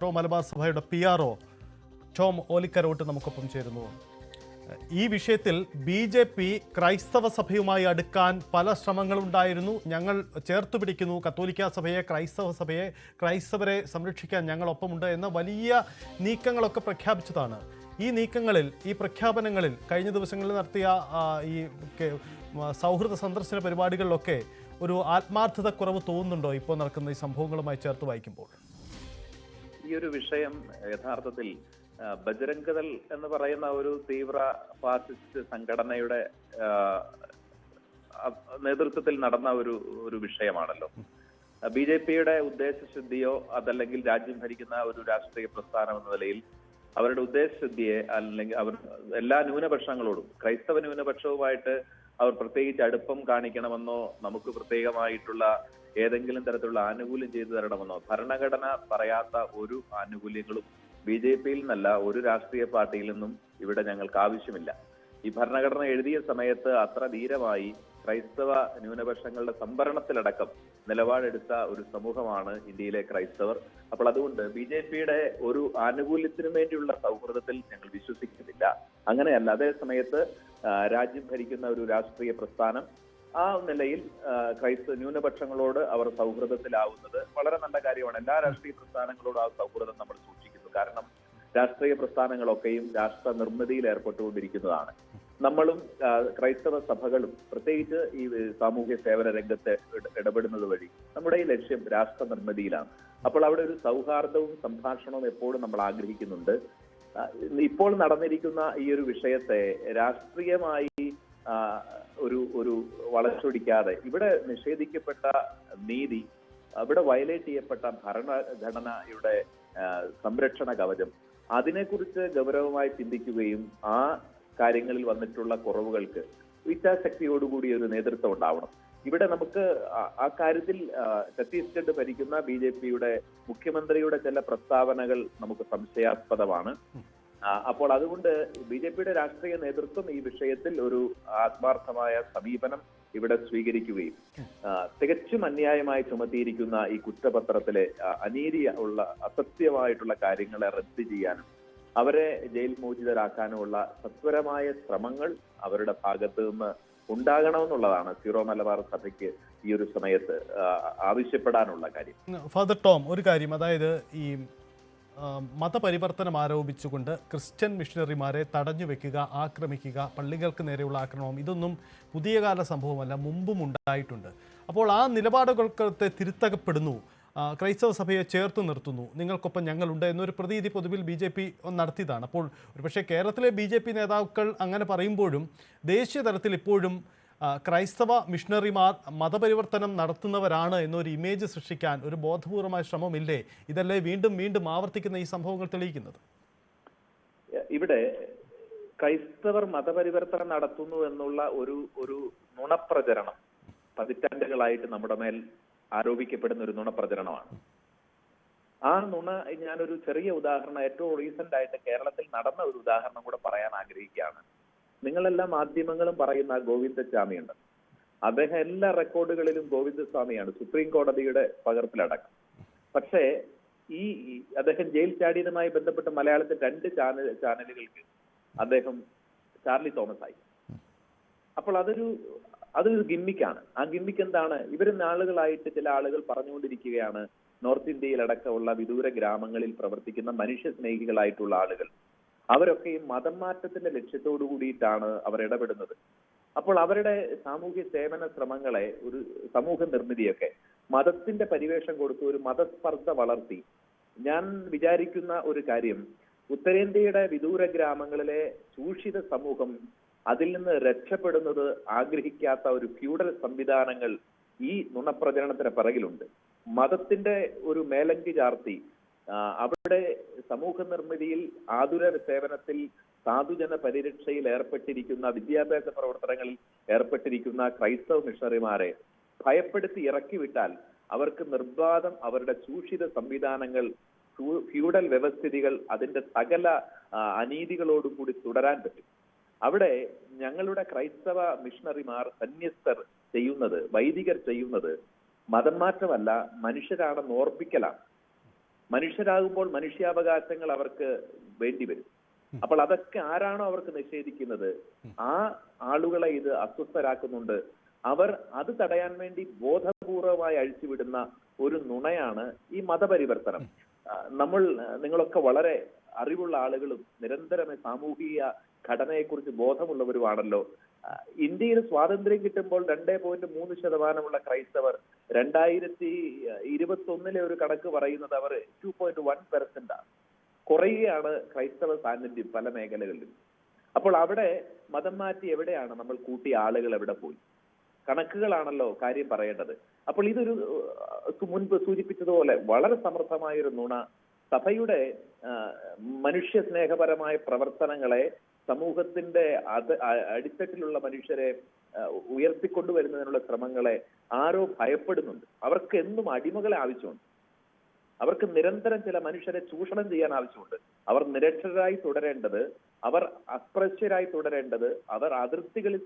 Zero Malabar സഭയുടെ P R O Tom Olikkarot നമുക്കൊപ്പം ചേരുന്നു. ഈ വിഷയത്തിൽ ബി ജെ പി ക്രൈസ്തവ സഭയുമായി അടുക്കാൻ പല ശ്രമങ്ങളുണ്ടായിരുന്നു. ഞങ്ങൾ ചേർത്ത് പിടിക്കുന്നു. കത്തോലിക്ക സഭയെ ക്രൈസ്തവ സഭയെ ക്രൈസ്തവരെ സംരക്ഷിക്കാൻ ഞങ്ങളൊപ്പമുണ്ട് എന്ന വലിയ നീക്കങ്ങളൊക്കെ പ്രഖ്യാപിച്ചതാണ്. ഈ നീക്കങ്ങളിൽ ഈ പ്രഖ്യാപനങ്ങളിൽ കഴിഞ്ഞ ദിവസങ്ങളിൽ നടത്തിയ ഈ സൗഹൃദ സന്ദർശന പരിപാടികളിലൊക്കെ ഒരു ആത്മാർത്ഥത കുറവ് തോന്നുന്നുണ്ടോ? ഇപ്പോൾ നടക്കുന്ന ഈ സംഭവങ്ങളുമായി ചേർത്ത് വായിക്കുമ്പോൾ. ഈ ഒരു വിഷയം യഥാർത്ഥത്തിൽ ബജരംഗദൾ എന്ന് പറയുന്ന ഒരു തീവ്ര ഫാസിസ്റ്റ് സംഘടനയുടെ നേതൃത്വത്തിൽ നടന്ന ഒരു ഒരു വിഷയമാണല്ലോ. ബി ജെ പിയുടെ ഉദ്ദേശശുദ്ധിയോ അതല്ലെങ്കിൽ രാജ്യം ഭരിക്കുന്ന ഒരു രാഷ്ട്രീയ പ്രസ്ഥാനം എന്ന നിലയിൽ അവരുടെ ഉദ്ദേശശുദ്ധിയെ അല്ലെങ്കിൽ അവർ എല്ലാ ന്യൂനപക്ഷങ്ങളോടും ക്രൈസ്തവ ന്യൂനപക്ഷവുമായിട്ട് അവർ പ്രത്യേകിച്ച് അടുപ്പം കാണിക്കണമെന്നോ നമുക്ക് പ്രത്യേകമായിട്ടുള്ള ഏതെങ്കിലും തരത്തിലുള്ള ആനുകൂല്യം ചെയ്തു തരണമെന്നോ ഭരണഘടന പറയാത്ത ഒരു ആനുകൂല്യങ്ങളും ബി ജെ പിയിൽ നിന്നല്ല ഒരു രാഷ്ട്രീയ പാർട്ടിയിൽ നിന്നും ഇവിടെ ഞങ്ങൾക്ക് ആവശ്യമില്ല. ഈ ഭരണഘടന എഴുതിയ സമയത്ത് അത്ര ധീരമായി ക്രൈസ്തവ ന്യൂനപക്ഷങ്ങളുടെ സംവരണത്തിലടക്കം നിലപാടെടുത്ത ഒരു സമൂഹമാണ് ഇന്ത്യയിലെ ക്രൈസ്തവർ. അപ്പോൾ അതുകൊണ്ട് ബി ജെ പിയുടെ ഒരു ആനുകൂല്യത്തിനു വേണ്ടിയുള്ള സൗഹൃദത്തിൽ ഞങ്ങൾ വിശ്വസിക്കുന്നില്ല. അങ്ങനെയല്ല അതേ സമയത്ത് രാജ്യം ഭരിക്കുന്ന ഒരു രാഷ്ട്രീയ പ്രസ്ഥാനം ആ നിലയിൽ ക്രൈസ്തവ ന്യൂനപക്ഷങ്ങളോട് അവർ സൗഹൃദത്തിലാവുന്നത് വളരെ നല്ല കാര്യമാണ്. എല്ലാ രാഷ്ട്രീയ പ്രസ്ഥാനങ്ങളോടും ആ സൗഹൃദം നമ്മൾ സൂക്ഷിക്കുന്നു. കാരണം രാഷ്ട്രീയ പ്രസ്ഥാനങ്ങളൊക്കെയും രാഷ്ട്ര നിർമ്മിതിയിൽ ഏർപ്പെട്ടുകൊണ്ടിരിക്കുന്നതാണ്. നമ്മളും ക്രൈസ്തവ സഭകളും പ്രത്യേകിച്ച് ഈ സാമൂഹ്യ സേവന രംഗത്ത് ഇട- ഇടപെടുന്നത് വഴി നമ്മുടെ ഈ ലക്ഷ്യം രാഷ്ട്ര നിർമ്മിതിയിലാണ്. അപ്പോൾ അവിടെ ഒരു സൗഹാർദ്ദവും സംഭാഷണവും എപ്പോഴും നമ്മൾ ആഗ്രഹിക്കുന്നുണ്ട്. ഇപ്പോൾ നടന്നിരിക്കുന്ന ഈ ഒരു വിഷയത്തെ രാഷ്ട്രീയമായി ഒരു ഒരു വളച്ചൊടിക്കാതെ ഇവിടെ നിഷേധിക്കപ്പെട്ട നീതി അവിടെ വയലേറ്റ് ചെയ്യപ്പെട്ട ഭരണഘടനയുടെ സംരക്ഷണ കവചം അതിനെക്കുറിച്ച് ഗൗരവമായി ചിന്തിക്കുകയും ആ കാര്യങ്ങളിൽ വന്നിട്ടുള്ള കുറവുകൾക്ക് ഇച്ഛാശക്തിയോടുകൂടി ഒരു നേതൃത്വം ഉണ്ടാവണം. ഇവിടെ നമുക്ക് ആ- കാര്യത്തിൽ ഛത്തീസ്ഗഡ് ഭരിക്കുന്ന ബി ജെ പിയുടെ മുഖ്യമന്ത്രിയുടെ ചില പ്രസ്താവനകൾ നമുക്ക് സംശയാസ്പദമാണ്. അപ്പോൾ അതുകൊണ്ട് ബി ജെ പിയുടെ രാഷ്ട്രീയ നേതൃത്വം ഈ വിഷയത്തിൽ ഒരു ആത്മാർത്ഥമായ സമീപനം ഇവിടെ സ്വീകരിക്കുകയും തികച്ചും അന്യായമായി ചുമത്തിയിരിക്കുന്ന ഈ കുറ്റപത്രത്തിലെ അനീതി ഉള്ള അസത്യമായിട്ടുള്ള കാര്യങ്ങളെ റദ്ദ് ചെയ്യാനും അവരെ ജയിൽ മോചിതരാക്കാനുമുള്ള സത്വരമായ ശ്രമങ്ങൾ അവരുടെ ഭാഗത്ത് നിന്ന് ഉണ്ടാകണമെന്നുള്ളതാണ് സീറോ മലബാർ സഭയ്ക്ക് ഈ ഒരു സമയത്ത് ആവശ്യപ്പെടാനുള്ള കാര്യം. ഫാദർ ടോം ഒരു കാര്യം. അതായത് ഈ മതപരിവർത്തനം ആരോപിച്ചുകൊണ്ട് ക്രിസ്ത്യൻ മിഷണറിമാരെ തടഞ്ഞു വെക്കുക ആക്രമിക്കുക പള്ളികൾക്ക് നേരെയുള്ള ആക്രമണം ഇതൊന്നും പുതിയ കാല സംഭവമല്ല മുമ്പും ഉണ്ടായിട്ടുണ്ട്. അപ്പോൾ ആ നിലപാടുകൾക്കത്തെ തിരുത്തകപ്പെടുന്നു ക്രൈസ്തവ സഭയെ ചേർത്ത് നിർത്തുന്നു. നിങ്ങൾക്കൊപ്പം ഞങ്ങളുണ്ട് എന്നൊരു പ്രതീതി പൊതുവിൽ ബി ജെ പി നടത്തിയതാണ്. അപ്പോൾ ഒരുപക്ഷെ കേരളത്തിലെ ബി ജെ പി നേതാക്കൾ അങ്ങനെ പറയുമ്പോഴും ദേശീയ തലത്തിൽ ഇപ്പോഴും ക്രൈസ്തവ മിഷണറിമാർ മതപരിവർത്തനം നടത്തുന്നവരാണ് എന്നൊരു ഇമേജ് സൃഷ്ടിക്കാൻ ഒരു ബോധപൂർവമായ ശ്രമമില്ലേ? ഇതല്ലേ വീണ്ടും വീണ്ടും ആവർത്തിക്കുന്ന ഈ സംഭവങ്ങൾ തെളിയിക്കുന്നത്. ഇവിടെ ക്രൈസ്തവർ മതപരിവർത്തനം നടത്തുന്നു എന്നുള്ള ഒരു ഒരു നുണപ്രചരണം പതിറ്റാണ്ടുകളായിട്ട് നമ്മുടെ മേൽ ആരോപിക്കപ്പെടുന്ന ഒരു നുണപ്രചരണമാണ്. ആ നുണ ഞാനൊരു ചെറിയ ഉദാഹരണം ഏറ്റവും റീസെന്റ് ആയിട്ട് കേരളത്തിൽ നടന്ന ഒരു ഉദാഹരണം കൂടെ പറയാൻ ആഗ്രഹിക്കുകയാണ്. നിങ്ങളെല്ലാ മാധ്യമങ്ങളും പറയുന്ന ഗോവിന്ദസ്വാമി ഉണ്ട് അദ്ദേഹം എല്ലാ റെക്കോർഡുകളിലും ഗോവിന്ദസ്വാമിയാണ് സുപ്രീം കോടതിയുടെ പകർപ്പിലടക്കം. പക്ഷേ ഈ ഈ അദ്ദേഹം ജയിൽ ചാടിയതുമായി ബന്ധപ്പെട്ട മലയാളത്തെ രണ്ട് ചാനൽ ചാനലുകൾക്ക് അദ്ദേഹം ചാർലി തോമസ് ആയി അപ്പോൾ അതൊരു അതൊരു ഗിമ്മിക്കാണ്. ആ ഗിമ്മിക്ക് എന്താണ്? ഇവർ നാളുകളായിട്ട് ചില ആളുകൾ പറഞ്ഞുകൊണ്ടിരിക്കുകയാണ് നോർത്ത് ഇന്ത്യയിലടക്കമുള്ള വിദൂര ഗ്രാമങ്ങളിൽ പ്രവർത്തിക്കുന്ന മനുഷ്യ സ്നേഹികളായിട്ടുള്ള ആളുകൾ. അവരൊക്കെയും മതം മാറ്റത്തിന്റെ ലക്ഷ്യത്തോടു കൂടിയിട്ടാണ് അവർ ഇടപെടുന്നത്. അപ്പോൾ അവരുടെ സാമൂഹ്യ സേവന ശ്രമങ്ങളെ ഒരു സമൂഹ നിർമ്മിതിയൊക്കെ മതത്തിന്റെ പരിവേഷം കൊടുത്ത് ഒരു മതസ്പർദ്ധ വളർത്തി. ഞാൻ വിചാരിക്കുന്ന ഒരു കാര്യം ഉത്തരേന്ത്യയുടെ വിദൂര ഗ്രാമങ്ങളിലെ ചൂഷിത സമൂഹം അതിൽ നിന്ന് രക്ഷപ്പെടുന്നത് ആഗ്രഹിക്കാത്ത ഒരു ഫ്യൂഡൽ സംവിധാനങ്ങൾ ഈ നുണപ്രചരണത്തിന് പിറകിലുണ്ട്. മതത്തിന്റെ ഒരു മേലങ്കി ചാർത്തി അവിടെ സമൂഹ നിർമ്മിതിയിൽ ആതുര സേവനത്തിൽ സാധുജന പരിരക്ഷയിൽ ഏർപ്പെട്ടിരിക്കുന്ന വിദ്യാഭ്യാസ പ്രവർത്തനങ്ങളിൽ ഏർപ്പെട്ടിരിക്കുന്ന ക്രൈസ്തവ മിഷണറിമാരെ ഭയപ്പെടുത്തി ഇറക്കിവിട്ടാൽ അവർക്ക് നിർബാധം അവരുടെ ചൂഷിത സംവിധാനങ്ങൾ ഫ്യൂഡൽ വ്യവസ്ഥിതികൾ അതിന്റെ സകല അനീതികളോടും കൂടി തുടരാൻ പറ്റും. അവിടെ ഞങ്ങളുടെ ക്രൈസ്തവ മിഷണറിമാർ സന്യസ്തർ ചെയ്യുന്നത് വൈദികർ ചെയ്യുന്നത് മതം മാറ്റമല്ല മനുഷ്യരാണെന്ന് ഓർപ്പിക്കലാണ് മനുഷ്യരാകുമ്പോൾ മനുഷ്യാവകാശങ്ങൾ അവർക്ക് വേണ്ടിവരും അപ്പോൾ അതൊക്കെ ആരാണോ അവർക്ക് നിഷേധിക്കുന്നത് ആ ആളുകളെ ഇത് അസ്വസ്ഥരാക്കുന്നുണ്ട്. അവർ അത് തടയാൻ വേണ്ടി ബോധപൂർവമായി അഴിച്ചുവിടുന്ന ഒരു നുണയാണ് ഈ മതപരിവർത്തനം. നമ്മൾ നിങ്ങളൊക്കെ വളരെ അറിവുള്ള ആളുകളും നിരന്തരം സാമൂഹിക ഘടനയെക്കുറിച്ച് ബോധമുള്ളവരുമാണല്ലോ. ഇന്ത്യയിൽ സ്വാതന്ത്ര്യം കിട്ടുമ്പോൾ രണ്ടേ പോയിന്റ് മൂന്ന് ശതമാനമുള്ള ക്രൈസ്തവർ രണ്ടായിരത്തി ഇരുപത്തി ഒന്നിലെ ഒരു കണക്ക് പറയുന്നത് അവർ ടു പോയിന്റ് വൺ പെർസെന്റ് ആണ്. കുറയുകയാണ് ക്രൈസ്തവ സാന്നിധ്യം പല മേഖലകളിലും. അപ്പോൾ അവിടെ മതം മാറ്റി എവിടെയാണ് നമ്മൾ കൂട്ടിയ ആളുകൾ എവിടെ പോയി? കണക്കുകളാണല്ലോ കാര്യം പറയേണ്ടത്. അപ്പോൾ ഇതൊരു മുൻപ് സൂചിപ്പിച്ചതുപോലെ വളരെ സമർത്ഥമായ ഒരു നുണ. സഭയുടെ മനുഷ്യ സ്നേഹപരമായ പ്രവർത്തനങ്ങളെ സമൂഹത്തിന്റെ അത് അടിത്തട്ടിലുള്ള മനുഷ്യരെ ഉയർത്തിക്കൊണ്ടുവരുന്നതിനുള്ള ശ്രമങ്ങളെ ആരോ ഭയപ്പെടുന്നുണ്ട്. അവർക്ക് എന്നും അടിമകളെ ആവശ്യമുണ്ട്. അവർക്ക് നിരന്തരം ചില മനുഷ്യരെ ചൂഷണം ചെയ്യാൻ ആവശ്യമുണ്ട്. അവർ നിരക്ഷരായി തുടരേണ്ടത് അവർ അസ്പൃശ്യരായി തുടരേണ്ടത് അവർ അതിർത്തികളിൽ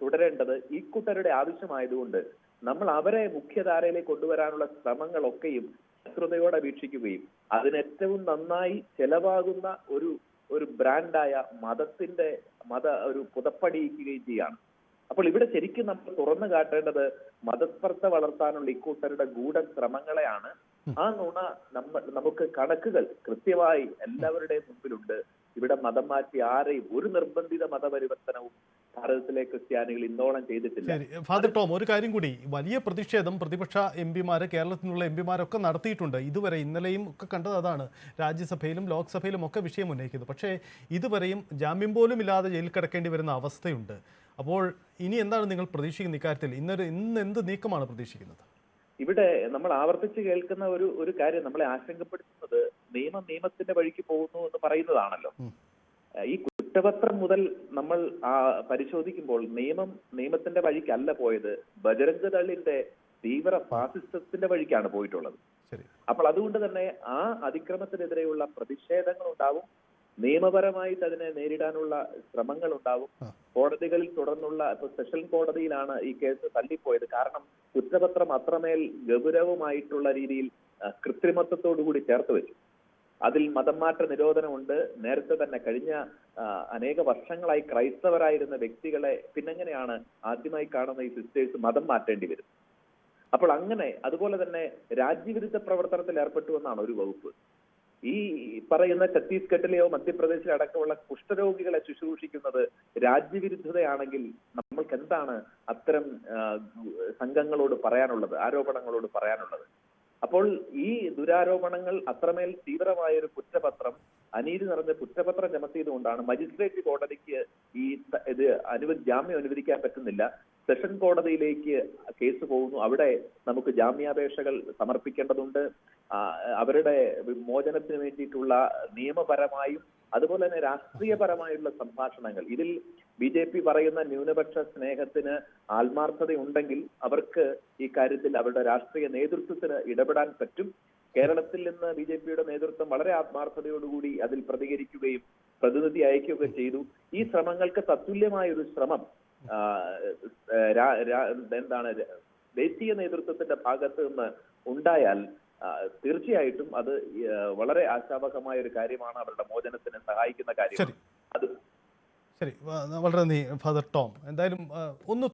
തുടരേണ്ടത് ഈ കൂട്ടരുടെ ആവശ്യമായതുകൊണ്ട് നമ്മൾ അവരെ മുഖ്യധാരയിലേക്ക് കൊണ്ടുവരാനുള്ള ശ്രമങ്ങളൊക്കെയും ശത്രുതയോടെ വീക്ഷിക്കുകയും അതിനേറ്റവും നന്നായി ചെലവാകുന്ന ഒരു ഒരു ബ്രാൻഡായ മതത്തിന്റെ മത ഒരു പുതപ്പടിയിക്കുകയും ചെയ്യാണ്. അപ്പോൾ ഇവിടെ ശരിക്കും നമ്മൾ തുറന്നു കാട്ടേണ്ടത് മതസ്പർദ്ധ വളർത്താനുള്ള ഇക്കൂട്ടരുടെ ഗൂഢശ്രമങ്ങളെയാണ് ആ നുണ നമ്മൾ നമുക്ക് കണക്കുകൾ കൃത്യമായി എല്ലാവരുടെയും മുമ്പിലുണ്ട്. ഇവിടെ മതം മാറ്റി ആരെയും ഒരു നിർബന്ധിത മതപരിവർത്തനവും ഭാരതത്തിലെ ക്രിസ്ത്യാനികൾ ഇന്നോളം ചെയ്തിട്ടില്ല. ഫാദർ ടോം ഒരു കാര്യം കൂടി. വലിയ പ്രതിഷേധം പ്രതിപക്ഷ എം പിമാര് കേരളത്തിൽ നിന്നുള്ള എം പിമാരൊക്കെ നടത്തിയിട്ടുണ്ട്. ഇതുവരെ ഇന്നലെയും ഒക്കെ കണ്ടത് അതാണ്. രാജ്യസഭയിലും ലോക്സഭയിലും ഒക്കെ വിഷയം ഉന്നയിക്കുന്നത്. പക്ഷേ ഇതുവരെയും ജാമ്യം പോലും ഇല്ലാതെ ജയിലിൽ കിടക്കേണ്ടി വരുന്ന അവസ്ഥയുണ്ട്. അപ്പോൾ ഇനി എന്താണ് നിങ്ങൾ പ്രതീക്ഷിക്കുന്ന ഇക്കാര്യത്തിൽ? ഇന്നൊരു ഇന്ന് എന്ത് നീക്കമാണ് പ്രതീക്ഷിക്കുന്നത്? ഇവിടെ നമ്മൾ ആവർത്തിച്ച് കേൾക്കുന്ന ഒരു ഒരു കാര്യം നമ്മളെ ആശങ്കപ്പെടുത്തുന്നത് നിയമം നിയമത്തിന്റെ വഴിക്ക് പോകുന്നു എന്ന് പറയുന്നതാണല്ലോ. ഈ കുറ്റപത്രം മുതൽ നമ്മൾ ആ പരിശോധിക്കുമ്പോൾ നിയമം നിയമത്തിന്റെ വഴിക്കല്ല പോയത്. ബജരംഗ് ദളിന്റെ തീവ്ര ഫാസിസത്തിന്റെ വഴിക്കാണ് പോയിട്ടുള്ളത്. അപ്പോൾ അതുകൊണ്ട് തന്നെ ആ അതിക്രമത്തിനെതിരെയുള്ള പ്രതിഷേധങ്ങൾ ഉണ്ടാവും നിയമപരമായിട്ട് അതിനെ നേരിടാനുള്ള ശ്രമങ്ങൾ ഉണ്ടാവും കോടതികളിൽ തുടർന്നുള്ള ഇപ്പൊ സെഷൻ കോടതിയിലാണ് ഈ കേസ് തള്ളിപ്പോയത്. കാരണം കുറ്റപത്രം അത്രമേൽ ഗൗരവമായിട്ടുള്ള രീതിയിൽ കൃത്രിമത്വത്തോടുകൂടി ചേർത്ത് വെച്ചു. അതിൽ മതം മാറ്റ നിരോധനമുണ്ട്. നേരത്തെ തന്നെ കഴിഞ്ഞ അനേക വർഷങ്ങളായി ക്രൈസ്തവരായിരുന്ന വ്യക്തികളെ പിന്നെങ്ങനെയാണ് ആദ്യമായി കാണുന്ന ഈ സിസ്റ്റേഴ്സ് മതം മാറ്റേണ്ടി വരും അപ്പോൾ അങ്ങനെ അതുപോലെ തന്നെ രാജ്യവിരുദ്ധ പ്രവർത്തനത്തിൽ ഏർപ്പെട്ടു എന്നാണ് ഒരു വകുപ്പ്. ഈ പറയുന്ന ഛത്തീസ്ഗഡിലെയോ മധ്യപ്രദേശിലോ അടക്കമുള്ള കുഷ്ഠരോഗികളെ ശുശ്രൂഷിക്കുന്നത് രാജ്യവിരുദ്ധതയാണെങ്കിൽ നമ്മൾക്ക് എന്താണ് അത്തരം സംഘങ്ങളോട് പറയാനുള്ളത് ആരോപണങ്ങളോട് പറയാനുള്ളത്? അപ്പോൾ ഈ ദുരാരോപണങ്ങൾ അത്രമേൽ തീവ്രമായ ഒരു കുറ്റപത്രം അനീതി നിറഞ്ഞ കുറ്റപത്രം ചമത്തിയതുകൊണ്ടാണ് മജിസ്ട്രേറ്റ് കോടതിക്ക് ഈ ഇത് അനുവദി ജാമ്യം അനുവദിക്കാൻ പറ്റുന്നില്ല. സെഷൻ കോടതിയിലേക്ക് കേസ് പോകുന്നു. അവിടെ നമുക്ക് ജാമ്യാപേക്ഷകൾ സമർപ്പിക്കേണ്ടതുണ്ട്. അവരുടെ വിമോചനത്തിന് വേണ്ടിയിട്ടുള്ള നിയമപരമായും അതുപോലെ തന്നെ രാഷ്ട്രീയപരമായുള്ള സംഭാഷണങ്ങൾ. ഇതിൽ ബി ജെ പി പറയുന്ന ന്യൂനപക്ഷ സ്നേഹത്തിന് ആത്മാർത്ഥതയുണ്ടെങ്കിൽ അവർക്ക് ഈ കാര്യത്തിൽ അവരുടെ രാഷ്ട്രീയ നേതൃത്വത്തിന് ഇടപെടാൻ പറ്റും. കേരളത്തിൽ നിന്ന് ബി ജെ പിയുടെ നേതൃത്വം വളരെ ആത്മാർത്ഥതയോടുകൂടി അതിൽ പ്രതികരിക്കുകയും പ്രതിനിധി അയക്കുകയൊക്കെ ചെയ്തു. ഈ ശ്രമങ്ങൾക്ക് തത്തുല്യമായ ഒരു ശ്രമം എന്താണ് ദേശീയ നേതൃത്വത്തിന്റെ ഭാഗത്ത് നിന്ന് ഉണ്ടായാൽ തീർച്ചയായിട്ടും അത് വളരെ ആശാവഹമായ ഒരു കാര്യമാണ് അവരുടെ മോചനത്തിന് സഹായിക്കുന്ന കാര്യം കാര്യമാണ് അത് ശരി. വളരെ നന്ദി ഫാദർ ടോം. എന്തായാലും ഒന്ന്